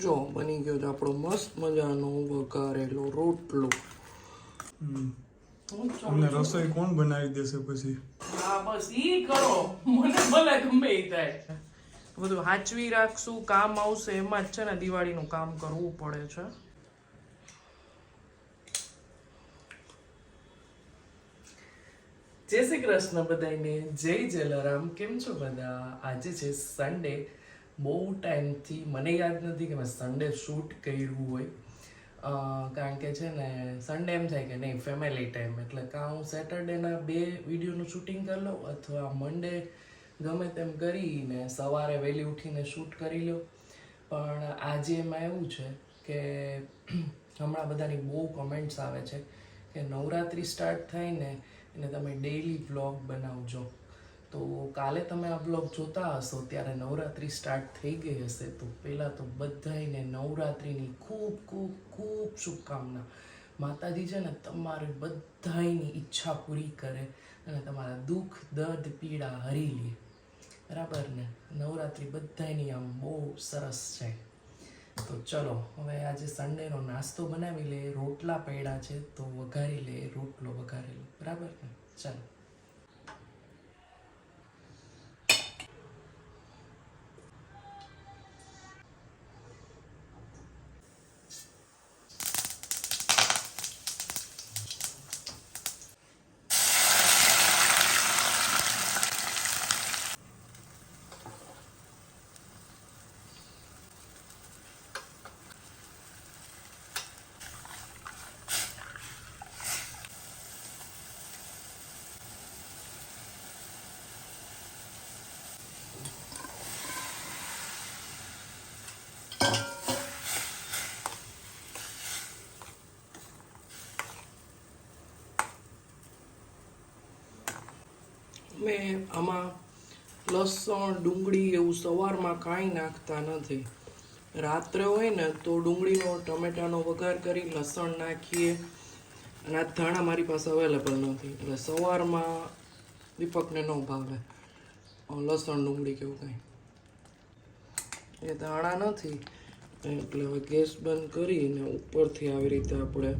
જો બની ગયો છે આપણો મસ્ત મજાનો વઘારેલો રોટલો. અમને રસોઈ કોણ બનાવી દેશે પછી? હા બસ ઈ કરો. મને ભલે ગમે ઈ થાય. બધું હાચવી રાખશું કામ આવશે એમાં જ છે ને દિવાળીનું કામ કરવું પડે છે. જય શ્રી કૃષ્ણ બધાને જય જલારામ. કેમ છો બધા? આજે છે સન્ડે બહુ ટાઈમથી, મને યાદ નથી કે મેં સન્ડે શૂટ કર્યું હોય. કારણ કે છે ને સન્ડે એમ થાય કે નહીં ફેમિલી ટાઈમ એટલે કાં હું સેટરડેના બે વિડીયોનું શૂટિંગ કરી લઉં અથવા મંડે ગમે તેમ કરીને સવારે વહેલી ઉઠીને શૂટ કરી લઉં. પણ આજે એમાં એવું છે કે હમણાં બધાની બહુ કમેન્ટ્સ આવે છે કે નવરાત્રિ સ્ટાર્ટ થાય ને, એને તમે ડેઈલી વ્લોગ બનાવજો. તો કાલે તમે આ બ્લોગ જોતા હશો ત્યારે નવરાત્રિ સ્ટાર્ટ થઈ ગઈ હશે. તો પહેલાં તો બધાયને નવરાત્રિની ખૂબ ખૂબ ખૂબ શુભકામના. માતાજી છે ને તમારી બધાયની ઈચ્છા પૂરી કરે અને તમારા દુઃખ, દર્દ, પીડા હરી લે. બરાબર ને? નવરાત્રિ બધાયની આમ બહુ સરસ છે. તો ચલો, હવે આજે સન્ડેનો નાસ્તો બનાવી લે. રોટલા પડ્યા છે તો વઘારી લે. રોટલો વઘારી લે બરાબર ને? ચાલો. મેં આમાં લસણ, ડુંગળી એવું સવારમાં કાંઈ નાખતા નથી. રાત્રે હોય ને તો ડુંગળીનો, ટમેટાનો વઘાર કરી લસણ નાખીએ. અને આ ધાણા મારી પાસે અવેલેબલ નથી. એટલે સવારમાં દીપકને ન ભાવે. લસણ, ડુંગળી કેવું કાંઈ. એ ધાણા નથી. એટલે હવે ગેસ બંધ કરીને ઉપરથી આવી રીતે આપણે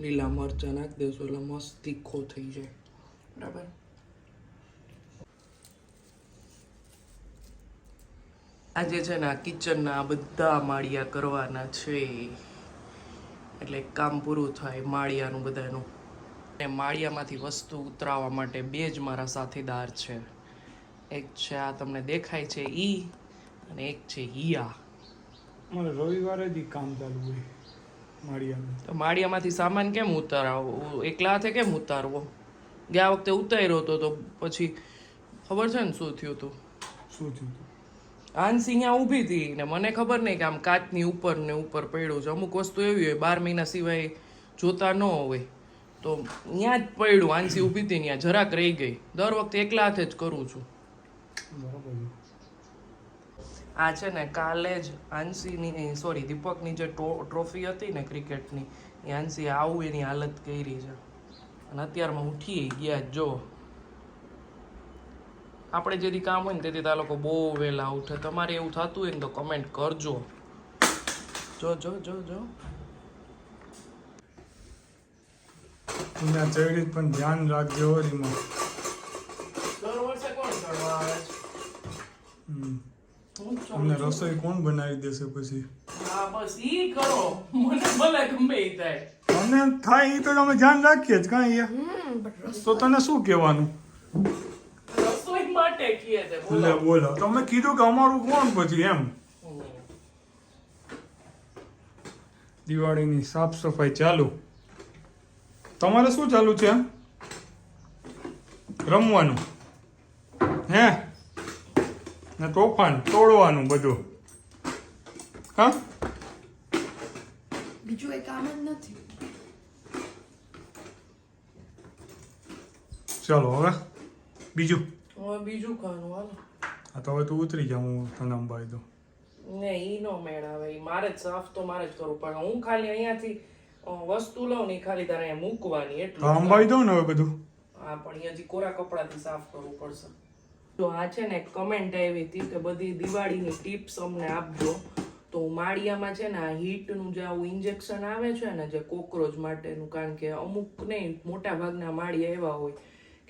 લીલા મરચાં નાખી દઈશું એટલે મસ્ત તીખો થઈ જાય. બરાબર આજે છે ને આ કિચનના બધા માળિયા કરવાના છે. એટલે કામ પૂરું થાય માળિયાનું બધાનું. અને માળિયામાંથી વસ્તુ ઉતરાવવા માટે બે જ મારા સાથીદાર છે. એક છે આ તમને દેખાય છે ઈ અને એક છે હિયા. મારે રવિવારે જ કામ ચાલુ હોય માળિયાનું. તો માળિયામાંથી સામાન કેમ ઉતારવો? એકલા હાથે કેમ ઉતારવો? ગયા વખતે ઉતાર્યો હતો તો પછી ખબર છે ને શું થયું હતું? શું થયું? આંસી અહીંયા ઊભી હતી ને મને ખબર નહીં કે આમ કાચની ઉપર ને ઉપર પડ્યું છે. અમુક વસ્તુ એવી હોય બાર મહિના સિવાય જોતા ન હોય. તો ત્યાં જ પડ્યું આંસી ઊભી હતી ત્યાં જરાક રહી ગઈ. દર વખતે એકલા હાથે જ કરું છું. આ છે ને કાલે જ આંસીની સોરી દીપકની જે ટ્રો- ટ્રોફી હતી ને ક્રિકેટની એ આંસી આવું એની હાલત કરી છે. અને અત્યારમાં ઉઠી ગયા જો. આપણે જેથી કામ હોય ને તેથી તો આ લોકો બહુ વહેલા ઉઠે. તમારે એવું થતું હોય ને તો કમેન્ટ કરજો. જો જો જો જો. પણ ધ્યાન રાખજો અમને છું. રસોઈ કોણ બનાવી દેશે પછી? હા બસ ઈ કરો. મને ભલે ગમે થાય. અને થાય એ તો તમે ધ્યાન રાખીએ જ કાંઈ તો તને શું કહેવાનું? રસોઈ માટે કીએ છે બોલો. તમે કીધું કે અમારું કોણ પછી એમ? દિવાળીની સાફ સફાઈ ચાલુ. તમારે શું ચાલુ છે? રમવાનું. હે? ને તોફાન તોડવાનું બધું. હા બીજું એ કામ જ નથી ચાલો હવે. બીજું? હવે બીજું ખાવાનું હાલો. આ તો હવે તું ઉતરી જા હું તને અંબાઈ દઉં. ને ઈ નો મેળ આવે ઈ મારે જ સાફ તો મારે જ કરવું પડે. હું ખાલી અહીંયાથી વસ્તુ લઉં ને ખાલી તારે અહીંયા મૂકવાની તો અંબાઈ દઉં ને હવે બધું? હા પણ હજી કોરા કપડાથી સાફ કરવું પડશે. તો આ છે ને કમેન્ટ આવી હતી કે બધી દિવાળીની ટિપ્સ અમને આપજો. તો માળિયામાં છે ને આ હીટનું જે આવું ઇન્જેક્શન આવે છે ને જે કોકરોચ માટેનું કારણ કે અમુક નહીં મોટા ભાગના માળિયા એવા હોય.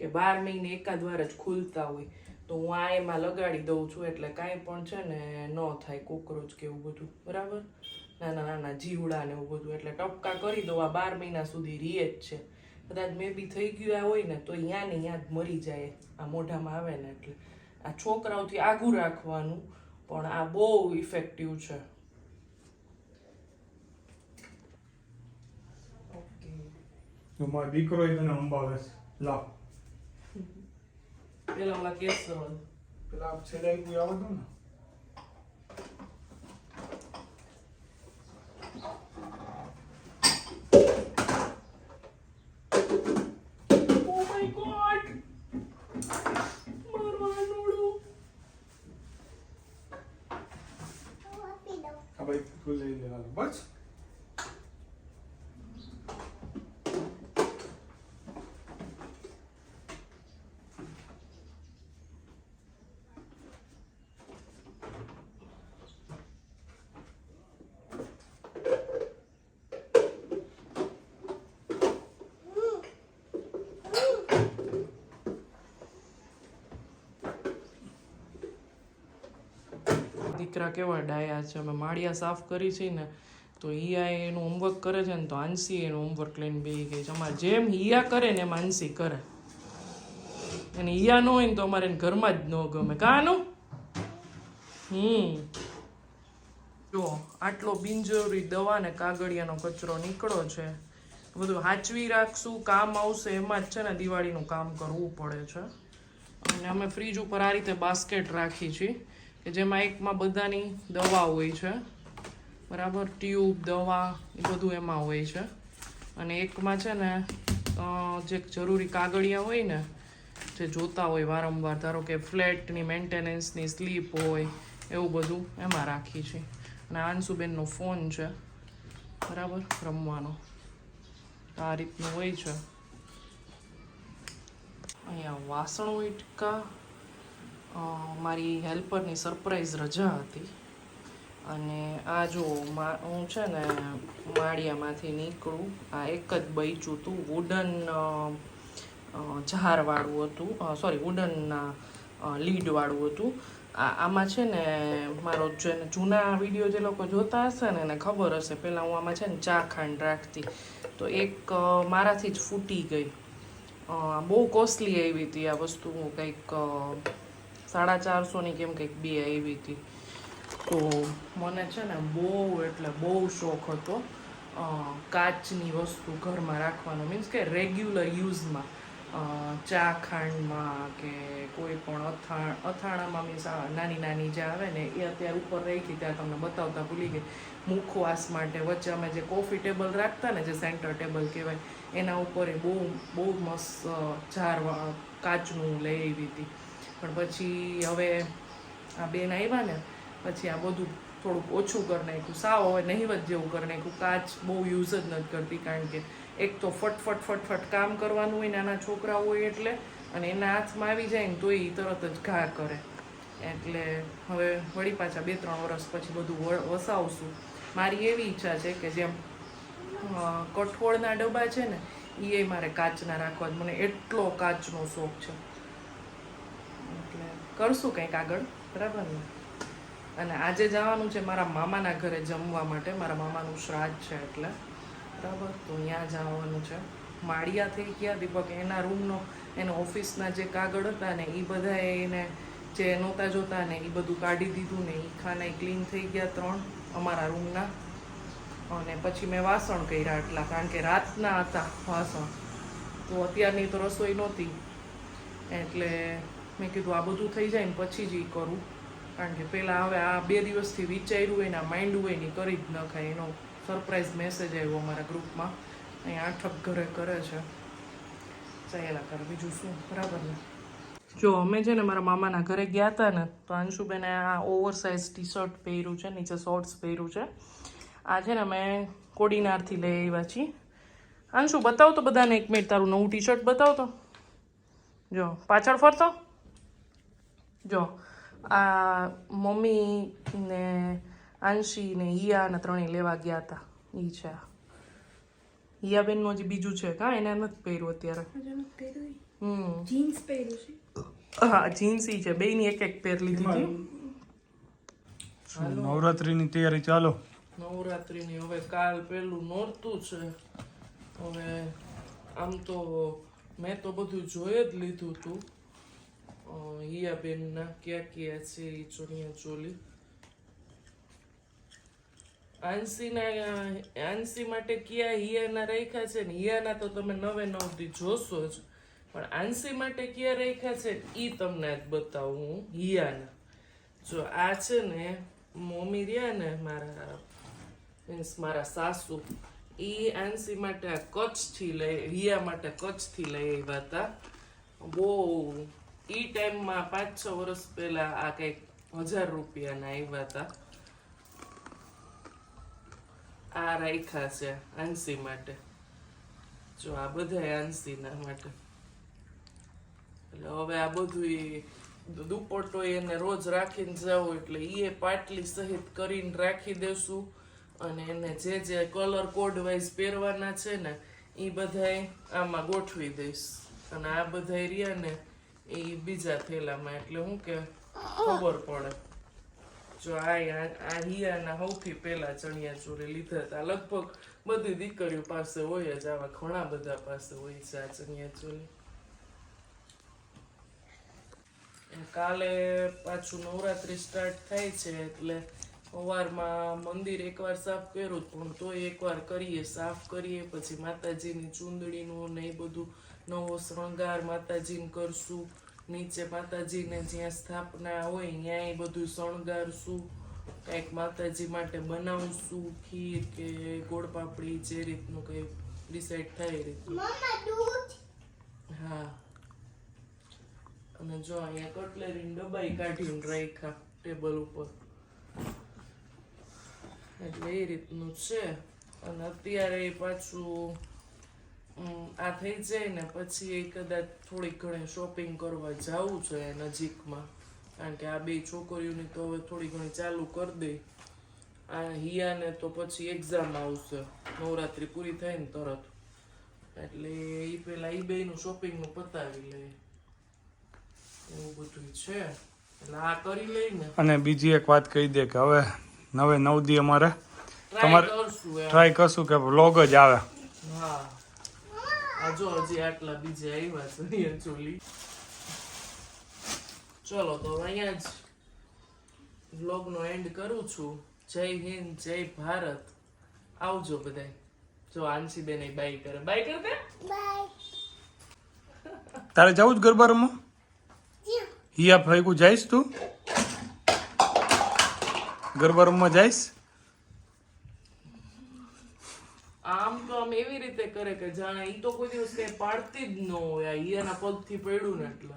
કે બાર મહિને એકાદ વાર જ ખુલતા હોય તો હું આ એમાં લગાડી દઉં છું એટલે કાંઈ પણ છે ને ન થાય કોકરોચ કે એવું બધું. બરાબર? નાના નાના જીવડા ને એવું બધું. એટલે ટપકા કરી દઉં આ બાર મહિના સુધી રીએ જ છે. કદાચ મે બી થઈ ગયું હોય ને તો અહીંયા ને અહીંયા જ મરી જાય આ મોઢામાં આવે ને એટલે. આ છોકરાઓથી આઘું રાખવાનું પણ આ બહુ ઇફેક્ટિવ છે. ઓકે. મારો દીકરો તને અંબાવે લાવ. Dilan'la kessin onu. Pilav çeleği uyaladı mı? Давай, куда я не надо. Бачишь? દીકરા કેવા ડાયા છે? અમે માળિયા સાફ કરી છે ને, તો હિયા એનું હોમવર્ક કરે છે ને, તો આંસી એનું હોમવર્ક લઈને બેસી ગઈ છે. અમારે જેમ હિયા કરે ને એમ આંસી કરે. અને હિયા ન હોય ને તો અમારે એને ઘરમાં જ ન ગમે. કાનું? હમ. જો, આટલો બિનજરૂરી દવા ને કાગળિયાનો કચરો નીકળો છે. બધું હાચવી રાખશું, કામ આવશે, એમાં જ છે ને દિવાળીનું કામ કરવું પડે છે. અને અમે ફ્રીજ ઉપર આ રીતે બાસ્કેટ રાખી છે કે જેમાં એકમાં બધાની દવા હોય છે, બરાબર? ટ્યુબ, દવા, એ બધું એમાં હોય છે. અને એકમાં છે ને જે જરૂરી કાગળિયા હોય ને, જે જોતા હોય વારંવાર, ધારો કે ફ્લેટની મેન્ટેનન્સની સ્લીપ હોય, એવું બધું એમાં રાખી છે. અને આંશુબેનનો ફોન છે, બરાબર? રમવાનો. આ રીતનું હોય છે. અહીંયા વાસણો ઇટકા મારી હેલ્પરની સરપ્રાઈઝ રજા હતી. અને આ જો હું છે ને માળિયામાંથી નીકળું, આ એક જ બૈચું હતું વુડન ઝારવાળું હતું સોરી વુડનના લીડવાળું હતું. આમાં છે ને મારો જે જૂના વીડિયો જે લોકો જોતા હશે ને એને ખબર હશે, પહેલાં હું આમાં છે ને ચા ખાંડ રાખતી. તો એક મારાથી જ ફૂટી ગઈ. બહુ કોસ્ટલી આવી હતી આ વસ્તુ કંઈક સાડા ચારસોની કેમ કંઈક બે આવી હતી. તો મને છે ને બહુ એટલે બહુ શોખ હતો કાચની વસ્તુ ઘરમાં રાખવાનો. મીન્સ કે રેગ્યુલર યુઝમાં ચા ખાંડમાં કે કોઈ પણ અથાણ, અથાણામાં મીન્સ નાની નાની જે આવે ને એ અત્યારે ઉપર રહી હતી, ત્યાં તમને બતાવતા ભૂલી ગઈ. મુખવાસ માટે વચ્ચે અમે જે કોફી ટેબલ રાખતા ને જે સેન્ટર ટેબલ કહેવાય, એના ઉપર એ બહુ બહુ મસ્ત જાર કાચનું લઈ આવી હતી. પણ પછી હવે આ બેન આવ્યા ને, પછી આ બધું થોડુંક ઓછું કરી નાખ્યું. સાવ હવે નહીવત જેવું કરી નાખ્યું કાચ બહુ યુઝ જ નથી કરતી કારણ કે એક તો ફટફટ ફટફટ કામ કરવાનું હોય નાના છોકરા હોય એટલે, અને એના હાથમાં આવી જાય ને તો એ તરત જ ઘા કરે. એટલે હવે વળી પાછા બે ત્રણ વર્ષ પછી બધું વસાવશું. મારી એવી ઈચ્છા છે કે જેમ કઠોળના ડબ્બા છે ને એ મારે કાચના રાખવા મને એટલો કાચનો શોખ છે. કરશું કંઈક આગળ. બરાબર ને? અને આજે જવાનું છે મારા મામાના ઘરે જમવા માટે. મારા મામાનું શ્રાદ્ધ છે એટલે. બરાબર? તો ત્યાં જવાનું છે. માળિયા થઈ ગયા. દીપક એના રૂમનો, એના ઓફિસના જે કાગળ હતા ને એ બધા એને જે નહોતા જોતા ને એ બધું કાઢી દીધું ને એ ખાના ક્લીન થઈ ગયા ત્રણ અમારા રૂમના. અને પછી મેં વાસણ કર્યા એટલા કારણ કે રાતના હતા વાસણ. તો અત્યારની તો રસોઈ નહોતી. એટલે મેં કીધું, આ બધું થઈ જાય ને પછી જ એ કરું. કારણ કે પહેલાં હવે આ બે દિવસથી વિચાર્યું હોય ને માઇન્ડ હોય ને કરી જ ન ખાય. એનો સરપ્રાઈઝ મેસેજ આવ્યો અમારા ગ્રુપમાં. અહીંયા આઠક ઘરે કરે છે. ચાલ્યા કરે. બીજું શું? બરાબર ને? જો, અમે છે ને મારા મામાના ઘરે ગયા હતા ને, તો અંશુબેને આ ઓવર સાઇઝ ટી શર્ટ પહેર્યું છે, નીચે શોર્ટ્સ પહેર્યું છે. આ છે ને અમે કોડીનારથી લઈ આવ્યા છીએ. અંશુ, બતાવ તો બધાને એક મિનિટ તારું નવું ટી શર્ટ બતાવ તો. જો, પાછળ ફરતો? જો આ મમ્મી ને આંશી ને હિયા ને ત્રણેય લેવા ગયા હતા ઈ છે. હિયા હજી બીજું છે કા એને નથી પહેર્યું અત્યારે હમ જીન્સ પહેર્યું છે હા જીન્સ ઈ છે બેયની એક એક પેર લીધી હતી નવરાત્રીની તૈયારી ચાલો નવરાત્રીની હવે કાલ પેલું નોરતું છે હવે આમ તો મેં તો બધું જોઈ જ લીધું હતું હિયાબેનના ક્યાં ક્યાં છે એ ચણિયા ચોલી આંસીના આંસી માટે કયા હિયાના રાખ્યા છે ને હિયાના તો તમે નવે નવથી જોશો જ પણ આંસી માટે કયા રાખ્યા છે એ તમને બતાવું હું હિયાના જો આ છે ને મમ્મી રહ્યા ને મારા મીન્સ મારા સાસુ એ આંસી માટે કચ્છથી લઈ હિયા માટે કચ્છથી લઈ આવ્યા હતા બહુ એ ટાઈમમાં પાંચ છ વર્ષ પહેલા આ કંઈક હજાર રૂપિયાના આવ્યા હતા. આ રાખ્યા છે આંસી માટે. જો આ બધા આંસીના માટે. એટલે હવે આ બધું દુપટ્ટો એને રોજ રાખીને જાવ એટલે એ પાટલી સહિત કરીને રાખી દેશું. અને એને જે જે કલર કોડ વાઇઝ પહેરવાના છે ને એ બધાય આમાં ગોઠવી દઈશ. અને આ બધા રહ્યા ને એ બીજા થેલામાં, એટલે હું કે ખબર પડે. જો આ હિયાના સૌથી પહેલા ચણિયા ચોરી લીધા હતા લગભગ બધી દીકરીઓ પાસે હોય જ, આવા ઘણા બધા પાસે હોય છે આ ચણિયા ચોરી. કાલે પાછું નવરાત્રી સ્ટાર્ટ થાય છે, એટલે સવારમાં મંદિર એકવાર સાફ કર્યું પણ તોય એકવાર કરીએ, સાફ કરીએ, પછી માતાજીની ચૂંદડીનું ને એ બધું નવો શણગાર માતાજીને કરશું. નીચે માતાજીને જ્યાં સ્થાપના હોય ત્યાં એ બધું શણગારશું. કંઈક માતાજી માટે બનાવશું ખીર કે ગોળ પાપડી જે રીતનું કંઈ ડિસાઈડ થાય એ રીતનું. હા. અને જો અહીંયા કટલેરીની ડબાઈ કાઢીને રાખ્યા ટેબલ ઉપર. એટલે એ રીતનું છે. અને અત્યારે પાછું આ થઈ જાય ને પછી એ કદાચ થોડીક ઘણી શોપિંગ કરવા જવું છે નજીકમાં. કારણ કે આ બે છોકરીઓની તો હવે થોડી ઘણી ચાલુ કરી દઈ આ હિયાને તો પછી એક્ઝામ આવશે. નવરાત્રી પૂરી થાય ને તરત. એટલે એ પેલા એ બેનું શોપિંગનું પતાવી લે. એવું બધું છે. એટલે આ કરી લઈને અને બીજી એક વાત કહી દે કે હવે નવે નવ દી અમારે તમારે- ટ્રાય કરશું કે વ્લોગ જ આવે. હા. આ જો હજી આટલા બીજે આવ્યા છે અહીંયા ચોલી. ચલો તો અહીંયા જ વ્લોગનો એન્ડ કરું છું. જય હિન્દ જય ભારત. આવજો બધાય. જો આંશી બેન બાય કરે. બાય કર દે તારે જવું જ ગરબા રમવા? હિયા ભેગું જઈશ તું? ગરબા રમવા જઈશ? આમ તો આમ એવી રીતે કરે કે જાણે ઈ તો કોઈ દિવસ કઈ પાડતી જ ન હોય, આ ઈયાના પગથી પડ્યું ને એટલે.